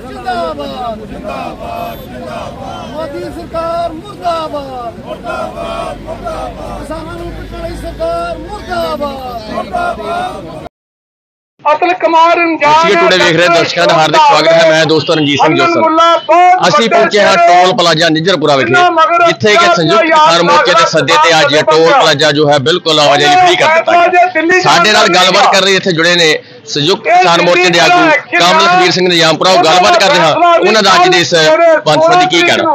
ਜਿੰਦਾਬਾਦ। ਜਿੰਦਾਬਾਦ ਜਿੰਦਾਬਾਦ ਮੋਦੀ ਸਰਕਾਰ ਮੁਰਦਾਬਾਦ। ਮੁਰਦਾਬਾਦ ਮੁਰਦਾਬਾਦ ਕਿਸਾਨਾਂ ਨੂੰ ਕੁੱਟਣ ਲਈ ਸਰਕਾਰ ਮੁਰਦਾਬਾਦ ਮੁਰਦਾਬਾਦ। ਅਤਲ ਕੁਮਾਰ ਅੰਜਾਨ ਸੀਏ ਟੂਡੇ ਵੇਖ ਰਹੇ ਦਰਸ਼ਕਾਂ ਦਾ ਹਾਰਦਿਕ ਸਵਾਗਤ ਹੈ। ਮੈਂ ਦੋਸਤੋ ਰਣਜੀਤ ਸਿੰਘ ਜੋਸਰ। ਅਸੀਂ ਪਹੁੰਚੇ ਹਾਂ ਟੋਲ ਪਲਾਜ਼ਾ ਨਿੱਜਰਪੁਰਾ ਵਿਖੇ ਜਿੱਥੇ ਕਿ ਸੰਯੁਕਤ ਕਿਸਾਨ ਮੋਰਚੇ ਦੇ ਸੱਦੇ ਤੇ ਅੱਜ ਇਹ ਟੋਲ ਪਲਾਜ਼ਾ ਜੋ ਹੈ ਬਿਲਕੁਲ ਆਵਾਜਾਈ ਫ੍ਰੀ ਕਰ ਦਿੱਤਾ ਗਿਆ। ਸਾਡੇ ਨਾਲ ਗੱਲਬਾਤ ਕਰਨ ਲਈ ਇੱਥੇ ਜੁੜੇ ਨੇ ਸੰਯੁਕਤ ਕਿਸਾਨ ਮੋਰਚੇ ਦੇ ਆਗੂ ਕਮਲ ਖਬੀਰ ਸਿੰਘ ਨਿਜ਼ਾਮਪੁਰਾ ਉਹ ਗੱਲਬਾਤ ਕਰਦੇ ਹਾਂ। ਉਹਨਾਂ ਦਾ ਅੱਜ ਦੇ ਇਸ ਸੰਬੰਧੀ ਕੀ ਕਹਿਣਾ?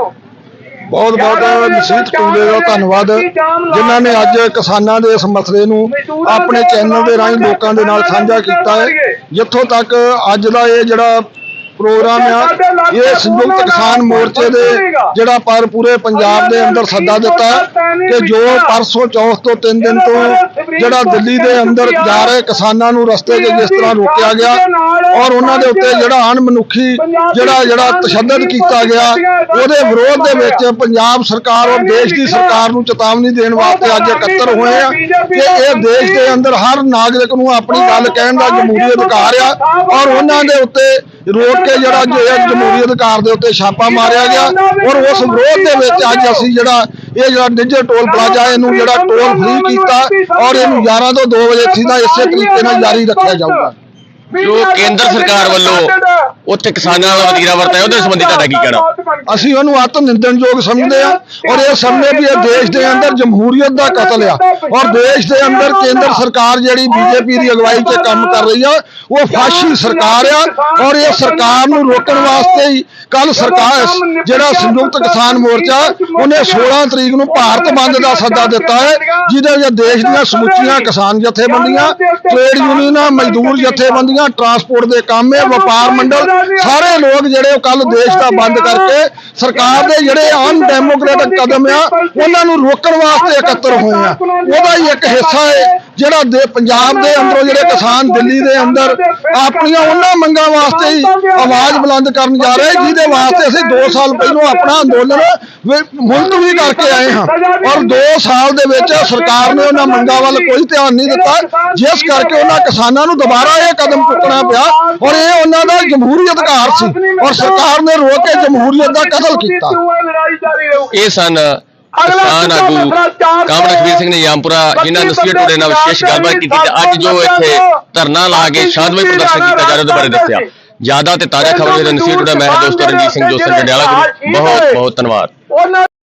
ਬਹੁਤ ਬਹੁਤ ਨਸੀਹਤ ਟੂਲੇ ਦਾ ਧੰਨਵਾਦ ਜਿਨ੍ਹਾਂ ਨੇ ਅੱਜ ਕਿਸਾਨਾਂ ਦੇ ਇਸ ਮਸਲੇ ਨੂੰ ਆਪਣੇ ਚੈਨਲ ਦੇ ਰਾਹੀਂ ਲੋਕਾਂ ਦੇ ਨਾਲ ਸਾਂਝਾ ਕੀਤਾ ਹੈ। ਜਿੱਥੋਂ ਤੱਕ ਅੱਜ ਦਾ ਇਹ ਜਿਹੜਾ ਪ੍ਰੋਗਰਾਮ ਆ। ਇਹ ਸੰਯੁਕਤ ਕਿਸਾਨ ਮੋਰਚੇ ਦੇ ਜਿਹੜਾ ਪਰ ਪੂਰੇ ਪੰਜਾਬ ਦੇ ਅੰਦਰ ਸੱਦਾ ਦਿੱਤਾ ਕਿ ਜੋ ਪਰਸੋਂ ਚੌਥ ਤੋਂ 3 ਦਿਨ ਤੋਂ ਜਿਹੜਾ ਦਿੱਲੀ ਦੇ ਅੰਦਰ ਜਾ ਰਹੇ ਕਿਸਾਨਾਂ ਨੂੰ ਰਸਤੇ 'ਚ ਜਿਸ ਤਰ੍ਹਾਂ ਰੋਕਿਆ ਗਿਆ ਔਰ ਉਹਨਾਂ ਦੇ ਉੱਤੇ ਜਿਹੜਾ ਅਣਮਨੁੱਖੀ ਜਿਹੜਾ ਜਿਹੜਾ ਤਸ਼ੱਦਦ ਕੀਤਾ ਗਿਆ ਉਹਦੇ ਵਿਰੋਧ ਦੇ ਵਿੱਚ ਪੰਜਾਬ ਸਰਕਾਰ ਔਰ ਦੇਸ਼ ਦੀ ਸਰਕਾਰ ਨੂੰ ਚੇਤਾਵਨੀ ਦੇਣ ਵਾਸਤੇ ਅੱਜ ਇਕੱਤਰ ਹੋਏ ਆ ਕਿ ਇਹ ਦੇਸ਼ ਦੇ ਅੰਦਰ ਹਰ ਨਾਗਰਿਕ ਨੂੰ ਆਪਣੀ ਗੱਲ ਕਹਿਣ ਦਾ ਜਮਹੂਰੀ ਅਧਿਕਾਰ ਆ ਔਰ ਉਹਨਾਂ ਦੇ ਉੱਤੇ ਰੋਕ ਕੇ ਜਿਹੜਾ ਜੋ ਇਹ ਜਮਹੂਰੀ ਅਧਿਕਾਰ ਦੇ ਉੱਤੇ ਛਾਪਾ ਮਾਰਿਆ ਗਿਆ ਔਰ ਉਸ ਵਿਰੋਧ ਦੇ ਵਿੱਚ ਅੱਜ ਅਸੀਂ ਜਿਹੜਾ ਇਹ ਜਿਹੜਾ ਡਿਜੀਟਲ ਟੋਲ ਪਲਾਜ਼ਾ ਇਹਨੂੰ ਜਿਹੜਾ ਟੋਲ ਫ੍ਰੀ ਕੀਤਾ ਔਰ ਇਹਨੂੰ 11 ਤੋਂ 2 ਵਜੇ ਸਿੱਧਾ ਇਸੇ ਤਰੀਕੇ ਨਾਲ ਜਾਰੀ ਰੱਖਿਆ ਜਾਊਗਾ। ਜੋ ਕੇਂਦਰ ਸਰਕਾਰ ਵੱਲੋਂ ਉੱਥੇ ਕਿਸਾਨਾਂ ਨਾਲ ਵਤੀਰਾ ਵਰਤਾਇਆ, ਉਹਦੇ ਸੰਬੰਧੀ ਤੁਹਾਡਾ ਕੀ ਕਹਿਣਾ? ਅਸੀਂ ਉਹਨੂੰ ਆਤਮ ਨਿੰਦਣਯੋਗ ਸਮਝਦੇ ਆ ਔਰ ਇਹ ਸਮਝਦੇ ਵੀ ਇਹ ਦੇਸ਼ ਦੇ ਅੰਦਰ ਜਮਹੂਰੀਅਤ ਦਾ ਕਤਲ ਆ ਔਰ ਦੇਸ਼ ਦੇ ਅੰਦਰ ਕੇਂਦਰ ਸਰਕਾਰ ਜਿਹੜੀ ਬੀਜੇਪੀ ਦੀ ਅਗਵਾਈ 'ਚ ਕੰਮ ਕਰ ਰਹੀ ਆ, ਉਹ ਫਾਸ਼ੀ ਸਰਕਾਰ ਆ ਔਰ ਇਹ ਸਰਕਾਰ ਨੂੰ ਰੋਕਣ ਵਾਸਤੇ ਹੀ ਕੱਲ ਸਰਕਾਰ ਜਿਹੜਾ ਸੰਯੁਕਤ ਕਿਸਾਨ ਮੋਰਚਾ ਉਹਨੇ 16 ਤਰੀਕ ਨੂੰ ਭਾਰਤ ਬੰਦ ਦਾ ਸੱਦਾ ਦਿੱਤਾ ਹੈ ਜਿਹਦੇ ਵਿੱਚ ਦੇਸ਼ ਦੀਆਂ ਸਮੁੱਚੀਆਂ ਕਿਸਾਨ ਜਥੇਬੰਦੀਆਂ ਟ੍ਰੇਡ ਯੂਨੀਅਨਾਂ ਮਜ਼ਦੂਰ ਜਥੇਬੰਦੀਆਂ ਟਰਾਂਸਪੋਰਟ ਦੇ ਕੰਮ ਵਪਾਰ ਮੰਡਲ ਸਾਰੇ ਲੋਕ ਜਿਹੜੇ ਉਹ ਕੱਲ ਦੇਸ਼ ਦਾ ਬੰਦ ਕਰਕੇ ਸਰਕਾਰ ਦੇ ਜਿਹੜੇ ਅਨਡੈਮੋਕ੍ਰੈਟਿਕ ਕਦਮ ਆ ਉਹਨਾਂ ਨੂੰ ਰੋਕਣ ਵਾਸਤੇ ਇਕੱਤਰ ਹੋਏ ਆ। ਉਹਦਾ ਹੀ ਇੱਕ ਹਿੱਸਾ ਹੈ ਜਿਹੜਾ ਦੇ ਪੰਜਾਬ ਦੇ ਅੰਦਰੋਂ ਜਿਹੜੇ ਕਿਸਾਨ ਦਿੱਲੀ ਦੇ ਅੰਦਰ ਆਪਣੀਆਂ ਉਹਨਾਂ ਮੰਗਾਂ ਵਾਸਤੇ ਹੀ ਆਵਾਜ਼ ਬੁਲੰਦ ਕਰਨ ਜਾ ਰਹੇ ਜਿਹਦੇ ਵਾਸਤੇ ਅਸੀਂ 2 ਸਾਲ ਪਹਿਲਾਂ ਆਪਣਾ ਅੰਦੋਲਨ ਵਿ- ਮੁਲਤਵੀ ਕਰਕੇ ਆਏ ਹਾਂ। ਔਰ 2 ਸਾਲ ਦੇ ਵਿੱਚ ਸਰਕਾਰ ਨੇ ਉਹਨਾਂ ਮੰਗਾਂ ਵੱਲ ਕੋਈ ਧਿਆਨ ਨਹੀਂ ਦਿੱਤਾ ਜਿਸ ਕਰਕੇ ਉਹਨਾਂ ਕਿਸਾਨਾਂ ਨੂੰ ਦੁਬਾਰਾ ਇਹ ਕਦਮ ਚੁੱਕਣਾ ਪਿਆ ਔਰ ਇਹ ਉਹਨਾਂ ਦਾ ਜਮਹੂਰੀ ਅਧਿਕਾਰ ਸੀ। ਔਰ ਸਰਕਾਰ ਨੇ ਰੋਕ ਕੇ ਜਮਹੂਰੀਅਤ ਦਾ ਕਤਲ ਕੀਤਾ। ਇਹ ਸਨ ਕਿਸਾਨ ਆਗੂ ਕਾਮੜ ਖਬੀਰ ਸਿੰਘ ਨੇ ਯਾਮਪੁਰਾ ਜਿਨ੍ਹਾਂ ਨੇ ਸੀਏ ਟੂਡੇ ਨਾਲ ਵਿਸ਼ੇਸ਼ ਗੱਲਬਾਤ ਕੀਤੀ ਤੇ ਅੱਜ ਜੋ ਇੱਥੇ ਧਰਨਾ ਲਾ ਕੇ ਸ਼ਾਂਤਮਈ ਪ੍ਰਦਰਸ਼ਨ ਕੀਤਾ ਜਾ ਰਿਹਾ ਉਹਦੇ ਬਾਰੇ ਦੱਸਿਆ। ਜ਼ਿਆਦਾ ਤੇ ਤਾਜ਼ਾ ਖਬਰ ਜਿਹੜੇ ਨਸੀਰ ਟੂਡਾ ਮੈਂ ਦੋਸਤੋ ਰਣਜੀਤ ਸਿੰਘ ਜੋਸਰ ਜੰਡਿਆਲਾ ਗੁਰੂ ਬਹੁਤ ਬਹੁਤ ਧੰਨਵਾਦ।